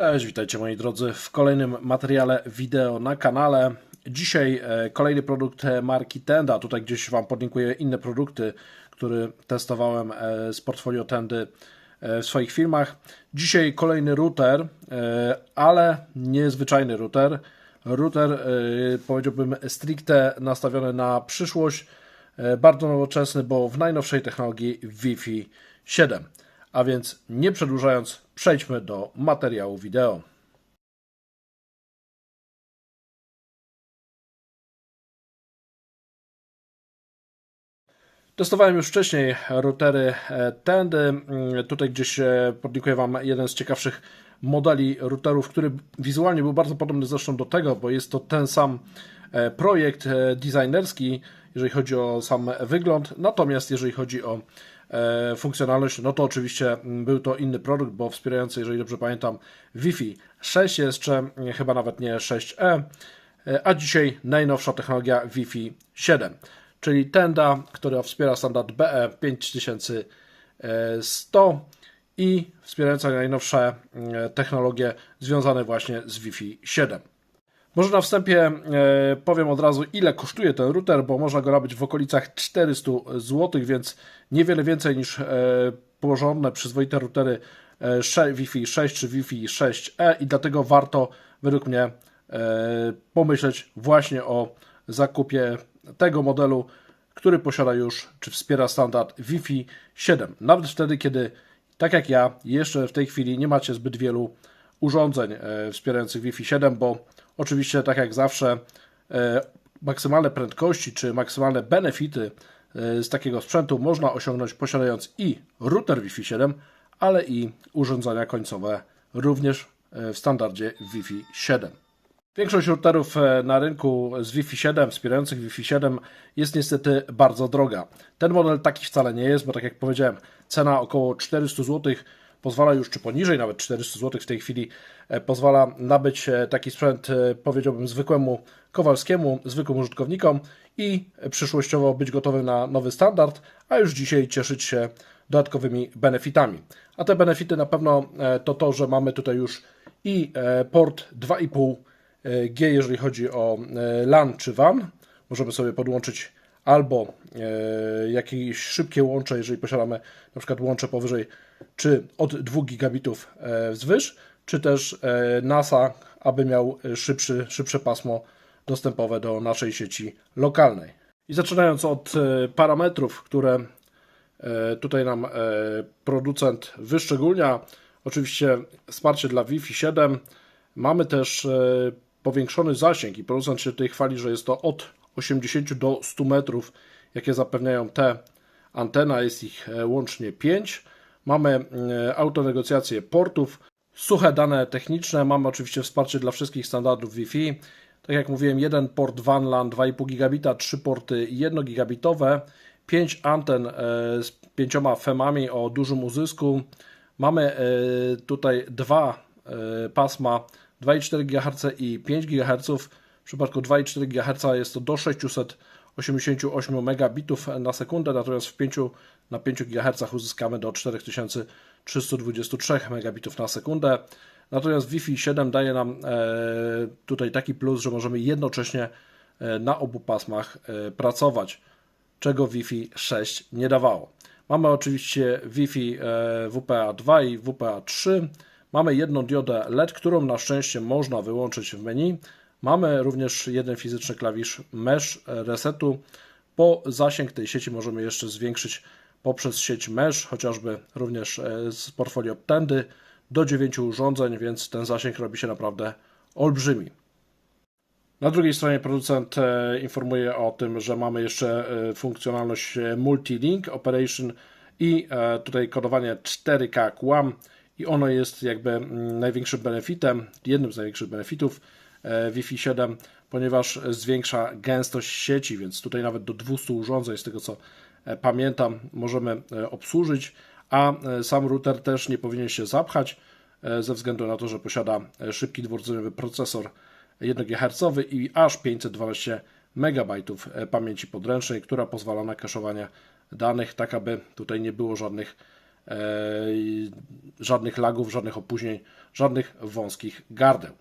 Cześć, witajcie moi drodzy w kolejnym materiale wideo na kanale. Dzisiaj e, kolejny produkt e, marki Tenda. Tutaj gdzieś Wam podlinkuję inne produkty, które testowałem e, z portfolio Tendy w swoich filmach. Dzisiaj kolejny router, ale niezwyczajny router. Router, powiedziałbym, stricte nastawiony na przyszłość, bardzo nowoczesny, bo w najnowszej technologii Wi-Fi 7. A więc nie przedłużając, przejdźmy do materiału wideo. Testowałem już wcześniej routery e, Tendy. Mm, Tutaj gdzieś e, podlinkuję Wam jeden z ciekawszych modeli routerów, który wizualnie był bardzo podobny zresztą do tego, bo jest to ten sam e, projekt designerski, jeżeli chodzi o sam wygląd. Natomiast jeżeli chodzi o funkcjonalność, no to oczywiście mm, był to inny produkt, bo wspierający, jeżeli dobrze pamiętam, Wi-Fi 6 jeszcze, chyba nawet nie 6E, e, a dzisiaj najnowsza technologia Wi-Fi 7, czyli Tenda, która wspiera standard BE 5100 i wspierająca najnowsze mm, technologie związane właśnie z Wi-Fi 7. Może na wstępie e, powiem od razu, ile kosztuje ten router, bo można go nabyć w okolicach 400 zł, więc niewiele więcej niż e, porządne, przyzwoite routery e, Wi-Fi 6 czy Wi-Fi 6E i dlatego warto według mnie pomyśleć właśnie o zakupie tego modelu, który posiada już, czy wspiera standard Wi-Fi 7. Nawet wtedy, kiedy, tak jak ja, jeszcze w tej chwili nie macie zbyt wielu urządzeń wspierających Wi-Fi 7, bo oczywiście, tak jak zawsze, e, maksymalne prędkości czy maksymalne benefity e, z takiego sprzętu można osiągnąć posiadając i router Wi-Fi 7, ale i urządzenia końcowe również e, w standardzie Wi-Fi 7. Większość routerów na rynku z Wi-Fi 7, wspierających Wi-Fi 7 jest niestety bardzo droga. Ten model taki wcale nie jest, bo tak jak powiedziałem, cena około 400 zł pozwala już, czy poniżej nawet 400 zł w tej chwili, e, pozwala nabyć e, taki sprzęt, e, powiedziałbym, zwykłemu Kowalskiemu, zwykłym użytkownikom i przyszłościowo być gotowym na nowy standard, a już dzisiaj cieszyć się dodatkowymi benefitami. A te benefity na pewno to to, że mamy tutaj już i port 2,5 G, jeżeli chodzi o LAN czy WAN. Możemy sobie podłączyć albo jakieś szybkie łącze, jeżeli posiadamy na przykład łącze powyżej czy od 2 gigabitów e, wzwyż, czy też e, NASA, aby miał szybszy, szybsze pasmo dostępowe do naszej sieci lokalnej. I zaczynając od e, parametrów, które tutaj nam producent wyszczególnia, oczywiście wsparcie dla Wi-Fi 7, mamy też powiększony zasięg i producent się tutaj chwali, że jest to od 80 do 100 metrów, jakie zapewniają te antena, jest ich łącznie 5. Mamy e, autonegocjację portów, suche dane techniczne, mamy oczywiście wsparcie dla wszystkich standardów Wi-Fi. Tak jak mówiłem, jeden port WAN LAN 2,5 gigabita, trzy porty 1 gigabitowe, 5 anten e, z pięcioma femami o dużym uzysku. Mamy e, tutaj dwa pasma 2,4 GHz i 5 GHz. W przypadku 2,4 GHz jest to do 688 megabitów na sekundę, natomiast w 5, na 5 GHz uzyskamy do 4323 megabitów na sekundę. Natomiast Wi-Fi 7 daje nam e, tutaj taki plus, że możemy jednocześnie e, na obu pasmach e, pracować, czego Wi-Fi 6 nie dawało. Mamy oczywiście Wi-Fi e, WPA2 i WPA3. Mamy jedną diodę LED, którą na szczęście można wyłączyć w menu. Mamy również jeden fizyczny klawisz Mesh resetu. Po zasięg tej sieci możemy jeszcze zwiększyć poprzez sieć Mesh, chociażby również e, z portfolio Tendy do 9 urządzeń, więc ten zasięg robi się naprawdę olbrzymi. Na drugiej stronie producent e, informuje o tym, że mamy jeszcze e, funkcjonalność Multi-Link Operation i tutaj kodowanie 4K QAM i ono jest jakby mm, największym benefitem, jednym z największych benefitów Wi-Fi 7, ponieważ zwiększa gęstość sieci, więc tutaj nawet do 200 urządzeń, z tego co e, pamiętam, możemy e, obsłużyć, a e, sam router też nie powinien się zapchać e, ze względu na to, że posiada e, szybki dwurdzeniowy procesor 1 GHz i aż 512 MB e, pamięci podręcznej, która pozwala na kaszowanie danych, tak aby tutaj nie było żadnych e, żadnych lagów, żadnych opóźnień, żadnych wąskich gardeł.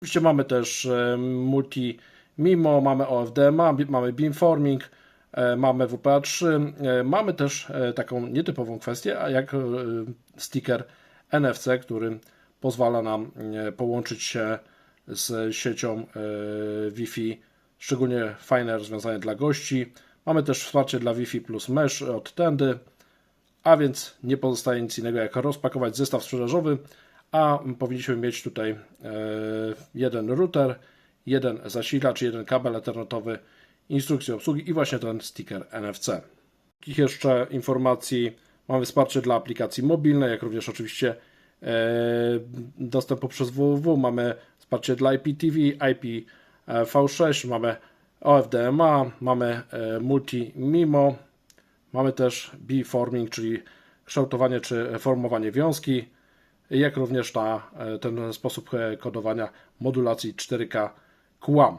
Oczywiście mamy też e, multi MIMO, mamy OFDMA, mamy beamforming, e, mamy WPA3, e, mamy też taką nietypową kwestię, a jak sticker NFC, który pozwala nam połączyć się z siecią Wi-Fi, szczególnie fajne rozwiązanie dla gości. Mamy też wsparcie dla Wi-Fi plus Mesh od Tendy, a więc nie pozostaje nic innego jak rozpakować zestaw sprzedażowy, a powinniśmy mieć tutaj e, jeden router, jeden zasilacz, jeden kabel ethernetowy, instrukcję obsługi i właśnie ten sticker NFC. Takich jeszcze informacji? Mamy wsparcie dla aplikacji mobilnej, jak również oczywiście e, dostęp poprzez www, mamy wsparcie dla IPTV, IPv6, mamy OFDMA, mamy e, Multi MIMO, mamy też beamforming, czyli kształtowanie czy formowanie wiązki, jak również ta, e, ten sposób e, kodowania modulacji 4K QAM.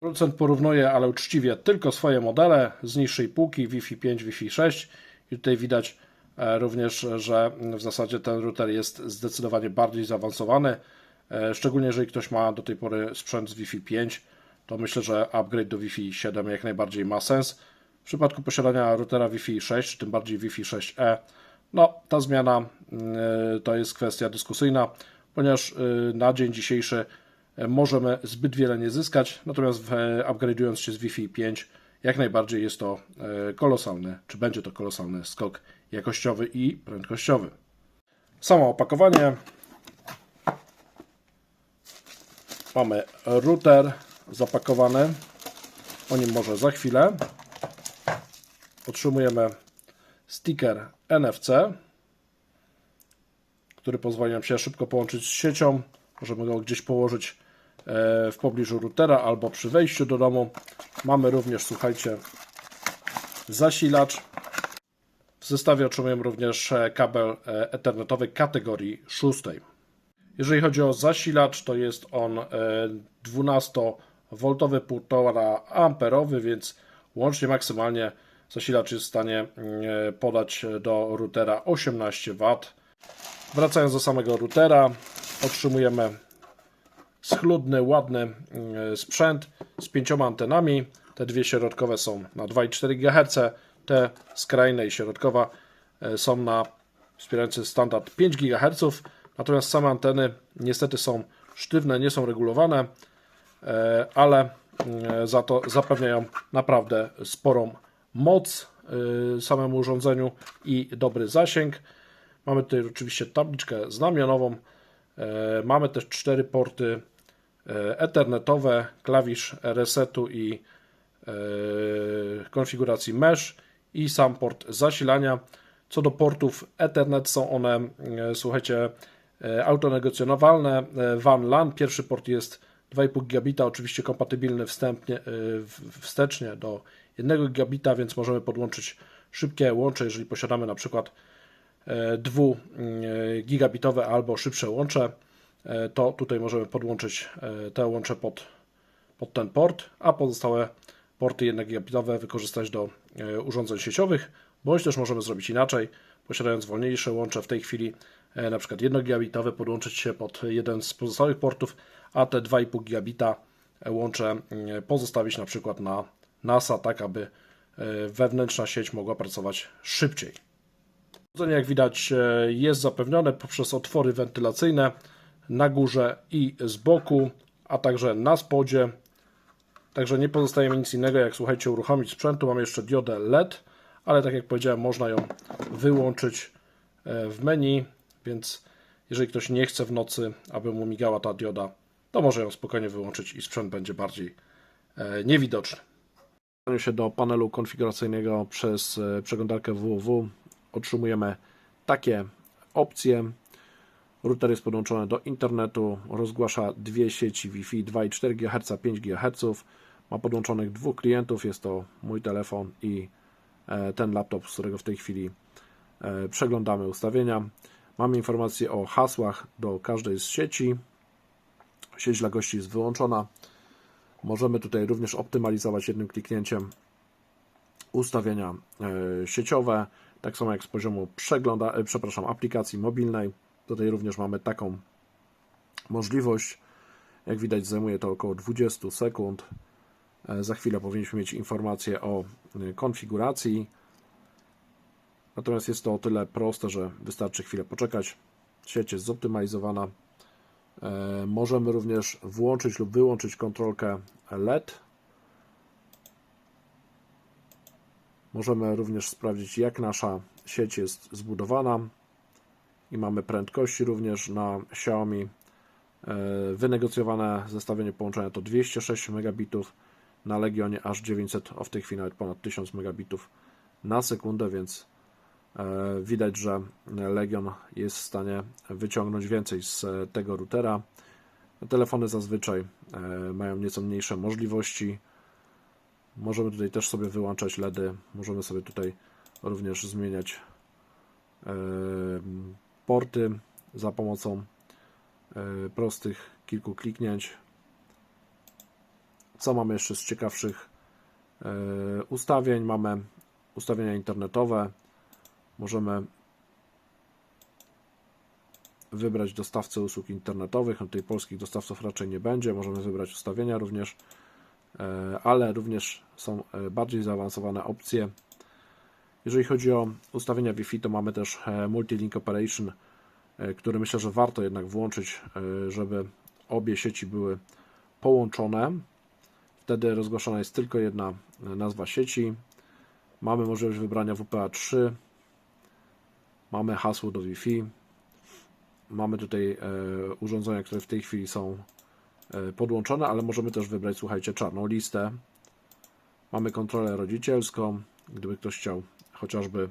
Producent porównuje, ale uczciwie, tylko swoje modele z niższej półki Wi-Fi 5, Wi-Fi 6 i tutaj widać e, również, że w zasadzie ten router jest zdecydowanie bardziej zaawansowany, szczególnie jeżeli ktoś ma do tej pory sprzęt z Wi-Fi 5, to myślę, że upgrade do Wi-Fi 7 jak najbardziej ma sens. W przypadku posiadania routera Wi-Fi 6, tym bardziej Wi-Fi 6E, no ta zmiana y, to jest kwestia dyskusyjna, ponieważ y, na dzień dzisiejszy y, możemy zbyt wiele nie zyskać, natomiast upgrade'ując się z Wi-Fi 5 jak najbardziej jest to kolosalny, czy będzie to kolosalny skok jakościowy i prędkościowy. Samo opakowanie. Mamy router zapakowany. O nim może za chwilę. Otrzymujemy sticker NFC, który pozwoli nam się szybko połączyć z siecią. Możemy go gdzieś położyć e, w pobliżu routera albo przy wejściu do domu. Mamy również, słuchajcie, zasilacz. W zestawie otrzymujemy również e, kabel e, ethernetowy kategorii 6. Jeżeli chodzi o zasilacz, to jest on 12V 1,5 amperowy, więc łącznie maksymalnie zasilacz jest w stanie mm, podać do routera 18W. Wracając do samego routera, otrzymujemy schludny, ładny mm, sprzęt z pięcioma antenami. Te dwie środkowe są na 2,4 GHz, te skrajne i środkowa e, są na wspierający standard 5 GHz. Natomiast same anteny niestety są sztywne, nie są regulowane, e, ale mm, za to zapewniają naprawdę sporą moc y, samemu urządzeniu i dobry zasięg. Mamy tutaj oczywiście tabliczkę znamionową. E, Mamy też cztery porty e, ethernetowe, klawisz resetu i konfiguracji mesh i sam port zasilania. Co do portów Ethernet są one, słuchajcie, autonegocjonowalne. WAN LAN, pierwszy port jest 2,5 gigabita, oczywiście kompatybilny wstępnie, wstecznie do 1 gigabita, więc możemy podłączyć szybkie łącze, jeżeli posiadamy na przykład 2 gigabitowe albo szybsze łącze, e, to tutaj możemy podłączyć e, te łącze pod, pod ten port, a pozostałe porty 1 gigabitowe wykorzystać do e, urządzeń sieciowych, bądź też możemy zrobić inaczej, posiadając wolniejsze łącze w tej chwili, e, na przykład 1 gigabitowe, podłączyć się pod jeden z pozostałych portów, a te 2,5 gigabita e, łącze e, pozostawić na przykład na NASA, tak aby e, wewnętrzna sieć mogła pracować szybciej. Chłodzenie, jak widać, e, jest zapewnione poprzez otwory wentylacyjne na górze i z boku, a także na spodzie. Także nie pozostaje mi nic innego, jak słuchajcie, uruchomić sprzętu. Mam jeszcze diodę LED, ale tak jak powiedziałem, można ją wyłączyć e, w menu, więc jeżeli ktoś nie chce w nocy, aby mu migała ta dioda, to może ją spokojnie wyłączyć i sprzęt będzie bardziej niewidoczny. Dostaniu się do panelu konfiguracyjnego przez e, przeglądarkę www otrzymujemy takie opcje. Router jest podłączony do internetu, rozgłasza dwie sieci Wi-Fi 2,4 GHz, 5 GHz. Ma podłączonych dwóch klientów, jest to mój telefon i e, ten laptop, z którego w tej chwili e, przeglądamy ustawienia. Mamy informacje o hasłach do każdej z sieci. Sieć dla gości jest wyłączona. Możemy tutaj również optymalizować jednym kliknięciem ustawienia e, sieciowe, Tak samo jak z poziomu przegląda, e, przepraszam, aplikacji mobilnej. Tutaj również mamy taką możliwość. Jak widać, zajmuje to około 20 sekund. E, Za chwilę powinniśmy mieć informację o konfiguracji. Natomiast jest to o tyle proste, że wystarczy chwilę poczekać. Sieć jest zoptymalizowana. Możemy również włączyć lub wyłączyć kontrolkę LED. Możemy również sprawdzić, jak nasza sieć jest zbudowana. I mamy prędkości również na Xiaomi. E, Wynegocjowane zestawienie połączenia to 206 megabitów, na Legionie aż 900, a w tej chwili nawet ponad 1000 megabitów na sekundę, więc e, widać, że Legion jest w stanie wyciągnąć więcej z tego routera. Telefony zazwyczaj e, mają nieco mniejsze możliwości. Możemy tutaj też sobie wyłączać LEDy, możemy sobie tutaj również zmieniać e, porty za pomocą e, prostych kilku kliknięć. Co mamy jeszcze z ciekawszych ustawień? Mamy ustawienia internetowe. Możemy wybrać dostawcę usług internetowych. No tutaj polskich dostawców raczej nie będzie. Możemy wybrać ustawienia również, e, ale również są e, bardziej zaawansowane opcje. Jeżeli chodzi o ustawienia Wi-Fi, to mamy też e, Multi-Link Operation, który myślę, że warto jednak włączyć, żeby obie sieci były połączone. Wtedy rozgłaszana jest tylko jedna nazwa sieci. Mamy możliwość wybrania WPA3. Mamy hasło do Wi-Fi. Mamy tutaj e, urządzenia, które w tej chwili są e, podłączone, ale możemy też wybrać, słuchajcie, czarną listę. Mamy kontrolę rodzicielską. Gdyby ktoś chciał chociażby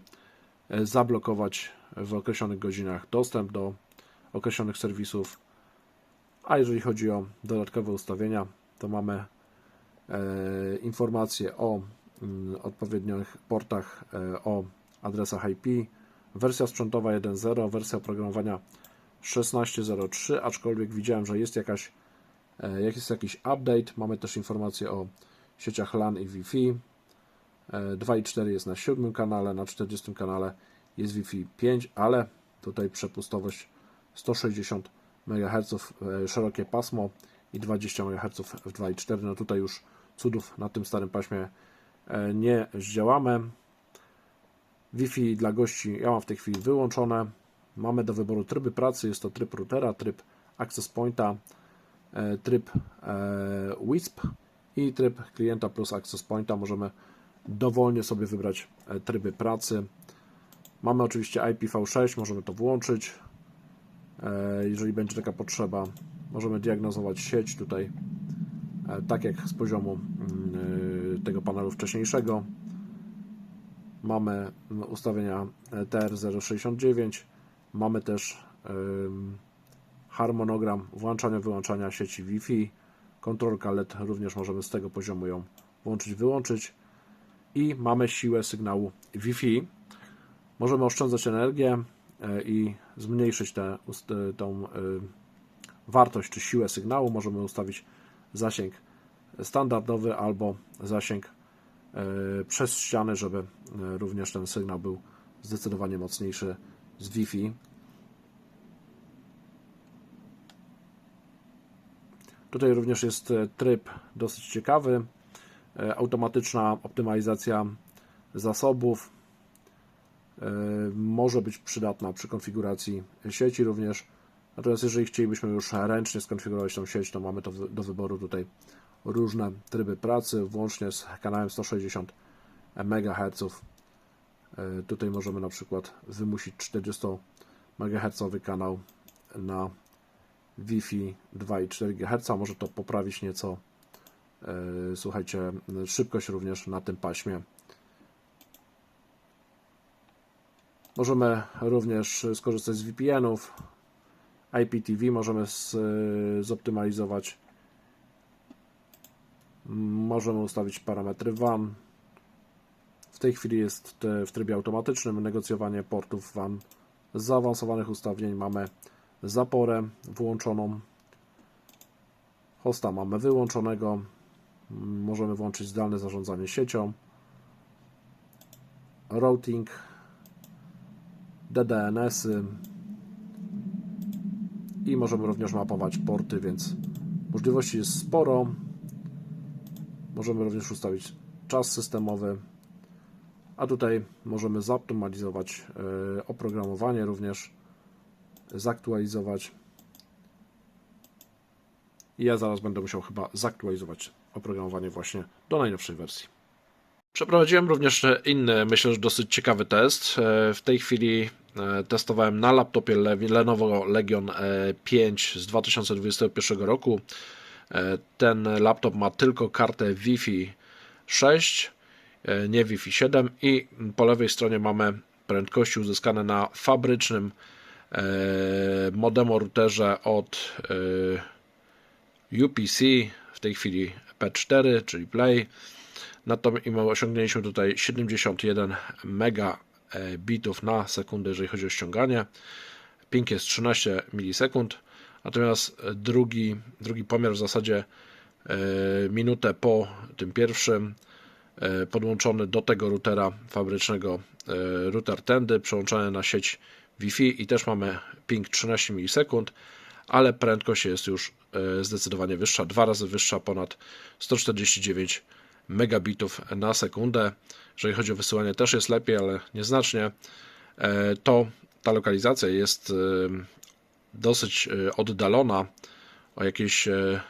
e, zablokować w określonych godzinach dostęp do określonych serwisów. A jeżeli chodzi o dodatkowe ustawienia, to mamy informacje o mm, odpowiednich portach, o adresach IP, wersja sprzętowa 1.0, wersja oprogramowania 16.03, aczkolwiek widziałem, że jest jakaś e, jak jest jakiś update. Mamy też informacje o sieciach LAN i Wi-Fi. E, 2.4 jest na 7 kanale, na 40 kanale jest Wi-Fi 5, ale tutaj przepustowość 160 MHz e, szerokie pasmo i 20 MHz w 2.4. No tutaj już cudów na tym starym paśmie e, nie zdziałamy. Wi-Fi dla gości ja mam w tej chwili wyłączone. Mamy do wyboru tryby pracy. Jest to tryb routera, tryb access pointa, e, tryb e, WISP i tryb klienta plus access pointa. Możemy dowolnie sobie wybrać e, tryby pracy. Mamy oczywiście IPv6, możemy to włączyć. Jeżeli będzie taka potrzeba, możemy diagnozować sieć tutaj, tak jak z poziomu mm, tego panelu wcześniejszego. Mamy mm, ustawienia e, TR069. Mamy też harmonogram włączania, wyłączania sieci Wi-Fi. Kontrolka LED również możemy z tego poziomu ją włączyć, wyłączyć. I mamy siłę sygnału Wi-Fi. Możemy oszczędzać energię e, i zmniejszyć tę tą y, wartość czy siłę sygnału. Możemy ustawić zasięg standardowy albo zasięg e, przez ściany, żeby e, również ten sygnał był zdecydowanie mocniejszy z Wi-Fi. Tutaj również jest e, tryb dosyć ciekawy. E, Automatyczna optymalizacja zasobów e, może być przydatna przy konfiguracji sieci również. Natomiast jeżeli chcielibyśmy już ręcznie skonfigurować tą sieć, to mamy to do wyboru tutaj różne tryby pracy, włącznie z kanałem 160 MHz. E, Tutaj możemy na przykład wymusić 40 MHz kanał na Wi-Fi 2,4 GHz. Może to poprawić nieco, e, słuchajcie, szybkość również na tym paśmie. Możemy również skorzystać z VPN-ów. IPTV możemy z, zoptymalizować. Możemy ustawić parametry WAN. Tej chwili jest w trybie automatycznym negocjowanie portów WAN. Z zaawansowanych ustawień mamy zaporę włączoną. Hosta mamy wyłączonego. Możemy włączyć zdalne zarządzanie siecią. Routing DDNS-y i możemy również mapować porty, więc możliwości jest sporo. Możemy również ustawić czas systemowy, a tutaj możemy zoptymalizować e, oprogramowanie również, zaktualizować. Ja zaraz będę musiał chyba zaktualizować oprogramowanie właśnie do najnowszej wersji. Przeprowadziłem również inny, myślę, że dosyć ciekawy test. E, W tej chwili e, testowałem na laptopie Le- Lenovo Legion e, 5 z 2021 roku. E, Ten laptop ma tylko kartę Wi-Fi 6, e, nie Wi-Fi 7 i po lewej stronie mamy prędkości uzyskane na fabrycznym e, modemo routerze od e, UPC, w tej chwili P4, czyli Play. Natomiast osiągnęliśmy tutaj 71 megabitów na sekundę, jeżeli chodzi o ściąganie. Ping jest 13 milisekund. Natomiast drugi, drugi pomiar w zasadzie e, minutę po tym pierwszym podłączony do tego routera fabrycznego e, router Tendy, przełączony na sieć Wi-Fi i też mamy ping 13 milisekund, ale prędkość jest już e, zdecydowanie wyższa, dwa razy wyższa, ponad 149 megabitów na sekundę. Jeżeli chodzi o wysyłanie też jest lepiej, ale nieznacznie. E, To ta lokalizacja jest e, dosyć e, oddalona o jakieś e,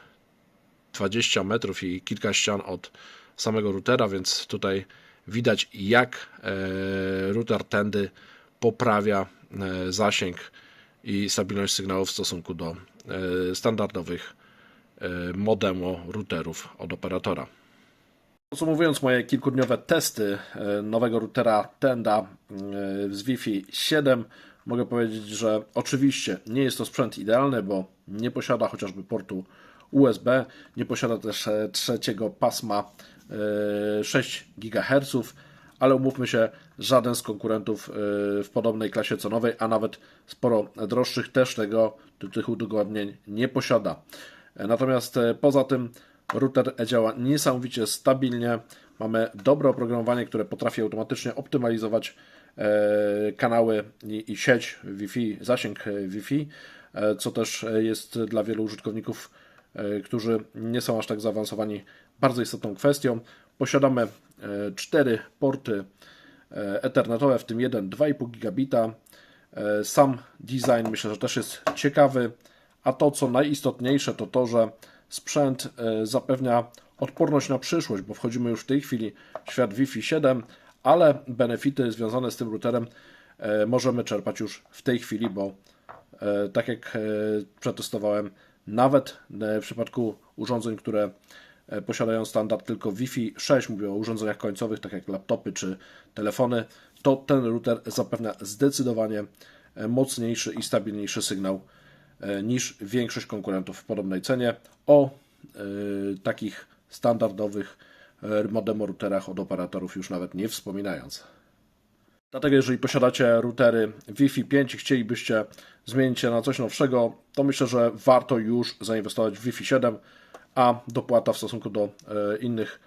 20 metrów i kilka ścian od samego routera, więc tutaj widać jak e, router Tendy poprawia e, zasięg i stabilność sygnału w stosunku do e, standardowych modemo routerów od operatora. Podsumowując moje kilkudniowe testy nowego routera Tenda z Wi-Fi 7, mogę powiedzieć, że oczywiście nie jest to sprzęt idealny, bo nie posiada chociażby portu USB, nie posiada też trzeciego pasma 6 GHz, ale umówmy się, żaden z konkurentów e, w podobnej klasie cenowej, a nawet sporo droższych też tego, tych udogodnień nie posiada. E, Natomiast e, poza tym router działa niesamowicie stabilnie. Mamy dobre oprogramowanie, które potrafi automatycznie optymalizować e, kanały i, sieć Wi-Fi, zasięg e, Wi-Fi, e, co też e, jest dla wielu użytkowników, e, którzy nie są aż tak zaawansowani, bardzo istotną kwestią. Posiadamy e, cztery porty e, ethernetowe, w tym jeden 2,5 gigabita. E, Sam design myślę, że też jest ciekawy, a to co najistotniejsze to to, że sprzęt zapewnia odporność na przyszłość, bo wchodzimy już w tej chwili w świat Wi-Fi 7, ale benefity związane z tym routerem możemy czerpać już w tej chwili, bo tak jak przetestowałem, nawet w przypadku urządzeń, które posiadają standard tylko Wi-Fi 6, mówię o urządzeniach końcowych, tak jak laptopy czy telefony, to ten router zapewnia zdecydowanie e, mocniejszy i stabilniejszy sygnał e, niż większość konkurentów w podobnej cenie o e, takich standardowych e, modemo routerach od operatorów już nawet nie wspominając. Dlatego jeżeli posiadacie routery Wi-Fi 5 i chcielibyście zmienić się na coś nowszego, to myślę, że warto już zainwestować w Wi-Fi 7, a dopłata w stosunku do e, innych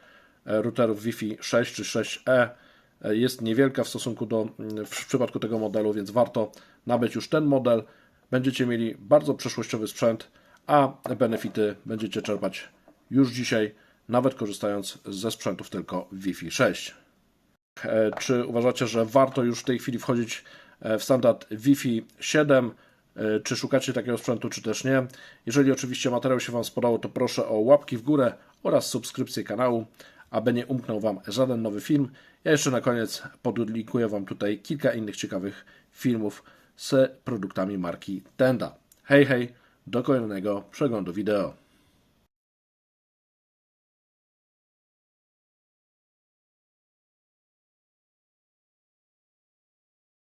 e, routerów Wi-Fi 6 czy 6E e, jest niewielka w stosunku do mm, w przypadku tego modelu, więc warto nabyć już ten model. Będziecie mieli bardzo przyszłościowy sprzęt, a benefity będziecie czerpać już dzisiaj, nawet korzystając ze sprzętów tylko Wi-Fi 6. E, Czy uważacie, że warto już w tej chwili wchodzić w standard Wi-Fi 7? E, Czy szukacie takiego sprzętu, czy też nie? Jeżeli oczywiście materiał się Wam spodobał, to proszę o łapki w górę oraz subskrypcję kanału, aby nie umknął Wam żaden nowy film. Ja jeszcze na koniec podlinkuję Wam tutaj kilka innych ciekawych filmów z produktami marki Tenda. Hej, hej, do kolejnego przeglądu wideo.